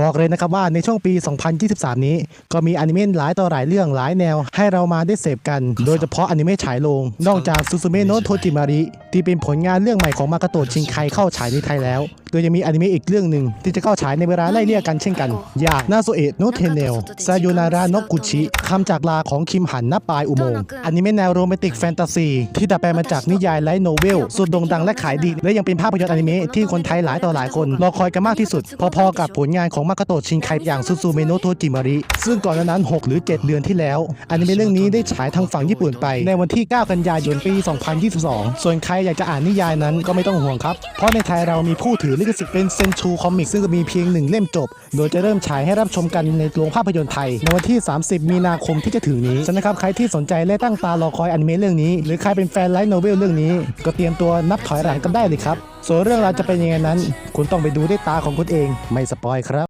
บอกเลยนะครับว่าในช่วงปี 2023 นี้ ก็มีอนิเมะหลายต่อหลายเรื่องหลายแนว ให้เรามาได้เสพกัน โดยเฉพาะอนิเมะฉายโรงนอกจากซูซูเมะโนะโทจิมาริที่เป็นผลงานเรื่องใหม่ของมากาโตะชินไคเข้าฉายในไทยแล้วโดยยังมีอนิเมะอีกเรื่องหนึ่งที่จะเข้าฉายในเวลาไล่เลี่ยกันเช่นกัน อย่างนาโซเอะโนเทเนลซาโยนาระโนกุชิคำจากลาของคิมหันณปลายอุโมงค์อนิเมะแนวโรแมนติกแฟนตาซีที่ดัดแปลงมาจากนิยายไลท์โนเวลสุดโด่งดังและขายดี และยังเป็นภาพยนตร์อนิเมะที่คนไทยหลายต่อหลายคนรอคอยกันมากที่สุด พอๆกับผลงานของมากาโตะชินไคอย่างซูซูเมโนะโทจิมาริซึ่งก่อนหน้านั้น 6 หรือ 7 เดือนที่แล้วอนิเมะเรื่องนี้ได้ฉายทางฝั่งญี่ปุ่นไป ในวันที่ 9 กันยายนปี 2022 ส่วนใครอยากจะอ่านนิยายนั้นก็ไม่ต้องห่วงครับเพราะในไทยเรามีผู้ถือลิขสิทธิ์เป็นเซนชูคอมิกซึ่งจะมีเพียงหนึ่งเล่มจบ โดยจะเริ่มฉายให้รับชมกันในโรงภาพยนตร์ไทย ในวันที่ 30 มีนาคมที่จะถึงนี้ฉะนั้นครับใครที่สนใจและตั้งตารอคอยอนิเมะเรื่องนี้ หรือใครเป็นแฟนไลท์โนเวลเรื่องนี้ ก็เตรียมตัวนับถอยหลังกันได้เลยครับส่วนเรื่องราวจะเป็นยังไงนั้น คุณต้องไปดูด้วยตาของคุณเอง ไม่สปอยครับ